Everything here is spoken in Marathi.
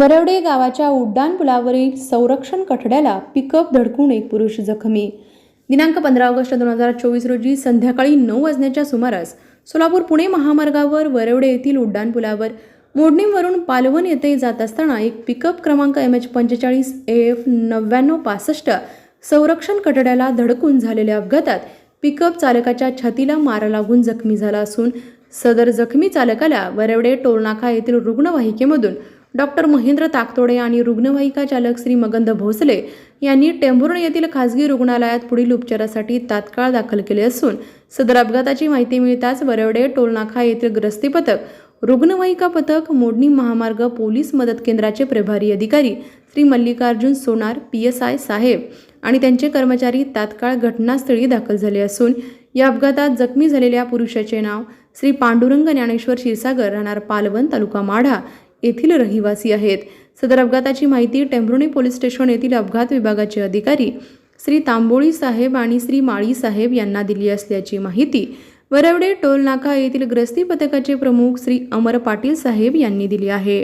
वरवडे गावाच्या उड्डाण पुलावरील संरक्षण कठड्याला पिकअप धडकून एक पुरुष जखमी. दिनांक पंधरा ऑगस्ट दोन हजार चोवीस रोजी संध्याकाळी नऊ वाजण्याच्या सुमारास सोलापूर पुणे महामार्गावर वरवडे येथील उड्डाणपुलावर मोडणीवरून पालवण येथे जात असताना एक पिकअप क्रमांक एम एच पंचेचाळीस ए एफ नव्याण्णव पासष्ट संरक्षण कठड्याला धडकून झालेल्या अपघातात पिकअप चालकाच्या छातीला मारा लागून जखमी झाला असून सदर जखमी चालकाला वरवडे टोलनाका येथील रुग्णवाहिकेमधून डॉक्टर महेंद्र ताकतोडे आणि रुग्णवाहिका चालक श्री मगंद भोसले यांनी टेंभुर्ण येथील खासगी रुग्णालयात पुढील उपचारासाठी तात्काळ दाखल केले असून सदर अपघाताची माहिती मिळताच वरवडे टोलनाखा येथील ग्रस्ती पथक रुग्णवाहिका पथक मोडणी महामार्ग पोलीस मदत केंद्राचे प्रभारी अधिकारी Shri Mallikarjun Sonar P S I साहेब आणि त्यांचे कर्मचारी तात्काळ घटनास्थळी दाखल झाले असून या अपघातात जखमी झालेल्या पुरुषाचे नाव श्री पांडुरंग ज्ञानेश्वर क्षीरसागर राहणार पालवण तालुका माढा येथील रहिवासी आहेत. सदर अपघाताची माहिती टेंभुर्णी पोलीस स्टेशन येथील अपघात विभागाचे अधिकारी श्री तांबोळी साहेब आणि श्री माळी साहेब यांना दिली असल्याची माहिती वरवडे टोल नाका येथील ग्रस्ती पथकाचे प्रमुख श्री अमर पाटील साहेब यांनी दिली आहे.